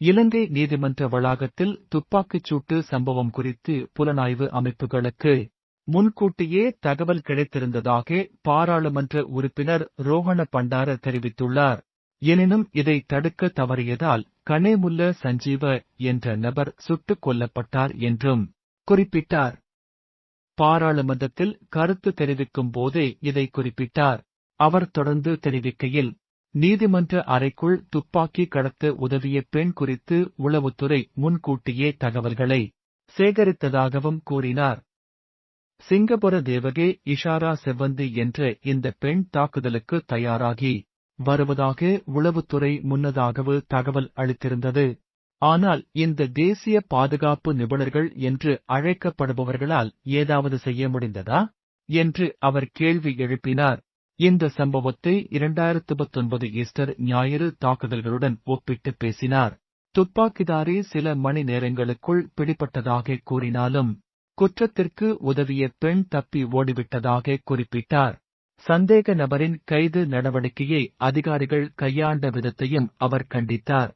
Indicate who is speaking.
Speaker 1: இலங்கை நீதிமன்ற வளாகத்தில் துப்பாக்கிச் சூட்டு சம்பவம் குறித்து புலனாய்வு அமைப்புகளுக்கு முன்கூட்டியே தகவல் கிடைத்திருந்ததாக பாராளுமன்ற உறுப்பினர் ரோஹண பண்டார தெரிவித்துள்ளார். எனினும் இதை தடுக்க தவறியதால் கனேமுல்ல சஞ்சீவ என்ற நபர் சுட்டுக் கொல்லப்பட்டார் என்றும் குறிப்பிட்டார். பாராளுமன்றத்தில் கருத்து தெரிவிக்கும் போதே இதை குறிப்பிட்டார். அவர் தொடர்ந்து தெரிவிக்கையில் நீதிமன்ற அறைக்குள் துப்பாக்கி கடத்த உதவிய பெண் குறித்து உளவுத்துறை முன்கூட்டியே தகவல்களை சேகரித்ததாகவும் கூறினார். சிங்கபுர தேவகே இஷாரா செவ்வந்தி என்ற இந்த பெண் தாக்குதலுக்கு தயாராகி வருவதாக உளவுத்துறை முன்னதாகவே தகவல் அளித்திருந்தது. ஆனால் இந்த தேசிய பாதுகாப்பு நிபுணர்கள் என்று அழைக்கப்படுபவர்களால் ஏதாவது செய்ய முடிந்ததா? என்று அவர் கேள்வி எழுப்பினார். இந்த சம்பவத்தை இரண்டாயிரத்து பத்தொன்பது ஈஸ்டர் ஞாயிறு தாக்குதல்களுடன் ஒப்பிட்டு பேசினார். துப்பாக்கிதாரி சில மணி நேரங்களுக்குள் பிடிபட்டதாக கூறினாலும் குற்றத்திற்கு உதவிய பெண் தப்பி ஓடிவிட்டதாக குறிப்பிட்டார். சந்தேக நபரின் கைது நடவடிக்கையை அதிகாரிகள் கையாண்ட விதத்தையும் அவர் கண்டித்தார்.